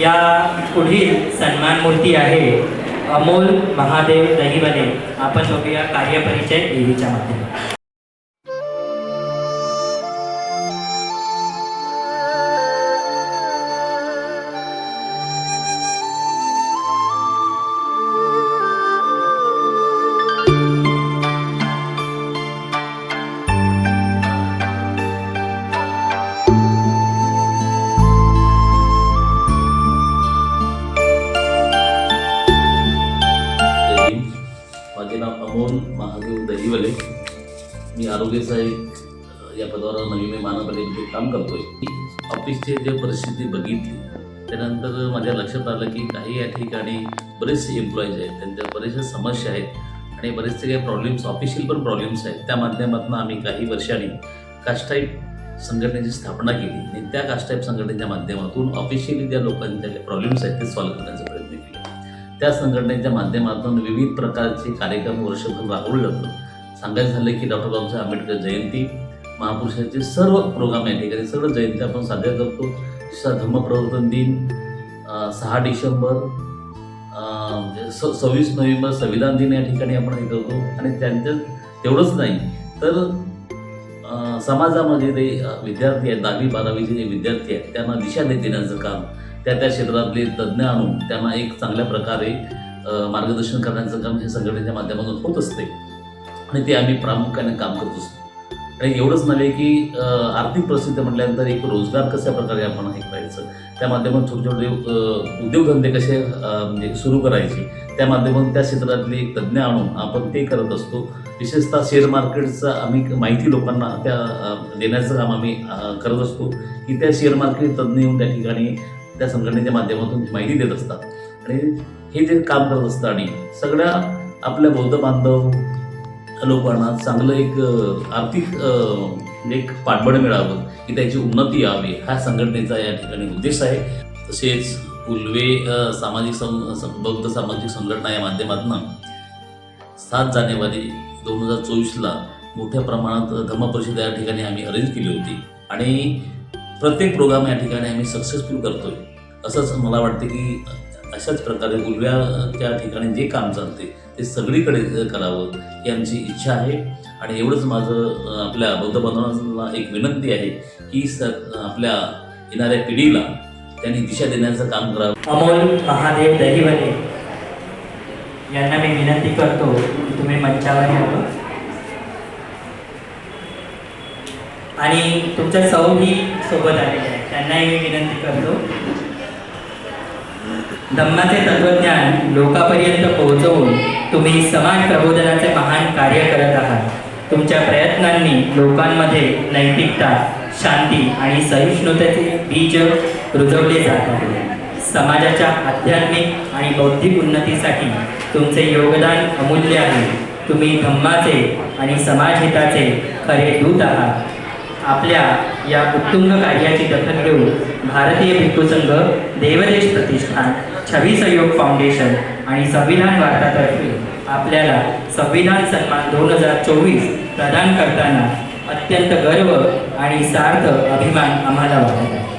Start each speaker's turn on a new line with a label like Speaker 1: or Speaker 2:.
Speaker 1: या पुढील सन्मान मूर्ती आहे अमोल महादेव दहिवले. आपण बघूया कार्यपरिचय देवीच्या
Speaker 2: माध्यमात माझे नाव अमोल महादेव दहिवले. मी आरोग्य सहाय्यक या पदावर नवीन मानपर्यंत काम करतोय. ऑफिसची जे परिस्थिती बघितली त्यानंतर माझ्या लक्षात आलं की काही या ठिकाणी बरेचसे एम्प्लॉईज आहेत त्यांच्या बऱ्याचशा समस्या आहेत आणि बरेचसे काही प्रॉब्लेम्स ऑफिशियल पण प्रॉब्लेम्स आहेत. त्या माध्यमातून आम्ही काही वर्षांनी कास्टाईप संघटनेची स्थापना केली आणि त्या कास्टाईप संघटनेच्या माध्यमातून ऑफिशियली ज्या लोकांच्या प्रॉब्लेम्स आहेत ते सॉल्व्ह करण्याचा त्या संघटनेच्या माध्यमातून विविध प्रकारचे कार्यक्रम वर्षभर राबवले जातात सांगायचं झालं की डॉक्टर बाबासाहेब आंबेडकर जयंती महापुरुषांचे सर्व प्रोग्राम या ठिकाणी सर्व जयंती आपण साजरे करतो. स- धम्मप्रवर्तन दिन सहा डिसेंबर म्हणजे स सव्वीस नोव्हेंबर संविधान दिन या ठिकाणी आपण हे करतो. आणि त्यांचं तेवढंच नाही तर समाजामध्ये ते विद्यार्थी आहेत दहावी बारावीचे जे विद्यार्थी आहेत त्यांना दिशा देण्याचं काम त्या त्या क्षेत्रातले तज्ज्ञ आणून त्यांना एक चांगल्या प्रकारे मार्गदर्शन करण्याचं काम हे संघटनेच्या माध्यमातून होत असते. आणि ते आम्ही प्रामुख्याने काम करत असतो. आणि एवढंच नव्हे की आर्थिक परिस्थिती म्हटल्यानंतर एक रोजगार कशा प्रकारे आपण हे करायचं? त्या माध्यमातून छोटे छोटे उद्योगधंदे कसे म्हणजे सुरू करायचे? त्या माध्यमातून त्या क्षेत्रातले एक तज्ज्ञ आणून आपण ते करत असतो. विशेषतः शेअर मार्केटचं आम्ही माहिती लोकांना त्या देण्याचं काम आम्ही करत असतो. की त्या शेअर मार्केट तज्ज्ञ येऊन त्या ठिकाणी त्या संघटनेच्या माध्यमातून माहिती देत असतात. आणि हे जे काम करत असतं आणि सगळ्या आपल्या बौद्ध बांधव लोकांना चांगलं एक आर्थिक म्हणजे एक पाठबळ मिळावं की त्याची उन्नती यावी हा संघटनेचा या ठिकाणी उद्देश आहे. तसेच पुलवे सामाजिक सं बौद्ध सामाजिक संघटना या माध्यमातून सात जानेवारी दोन हजार चोवीसला मोठ्या प्रमाणात धम्मपरिषद या ठिकाणी आम्ही अरेंज केली होती. आणि प्रत्येक प्रोग्राम या ठिकाणी आम्ही सक्सेसफुल करतोय. असंच मला वाटतं की अशाच प्रकारे उलव्याच्या ठिकाणी जे काम चालते ते सगळीकडे करावं ही आमची इच्छा आहे. आणि एवढंच माझं आपल्या बौद्ध बांधवांना एक विनंती आहे की स आपल्या येणाऱ्या पिढीला त्यांनी दिशा देण्याचं काम करावं.
Speaker 1: अमोल महादेव दहिवले. यांना मी विनंती करतो की तुम्ही मंचावर यावं आणि तुमच्या सौही सोबत आलेले आहेत. त्यांनाही मी विनंती करतो. धम्माचे तत्वज्ञान लोकांपर्यंत पोहोचवून तुम्ही समाज प्रबोधनाचे महान कार्य करत आहात. तुमच्या प्रयत्नांनी लोकांमध्ये नैतिकता शांती आणि सहिष्णुतेचे बीज रुजवले जात आहे. समाजाच्या आध्यात्मिक आणि बौद्धिक उन्नतीसाठी तुमचे योगदान अमूल्य आहे. तुम्ही धम्माचे आणि समाजहिताचे खरे दूत आहात. आपल्या या उत्तुंग कार्याची दखल घेऊन भारतीय भिक्खू संघ देवदेश प्रतिष्ठान छवी सहयोग फाउंडेशन आणि संविधान भारतातर्फे आपल्याला संविधान सन्मान दोन हजार चोवीस प्रदान करताना अत्यंत गर्व आणि सार्थ अभिमान आम्हाला वाटत. आहे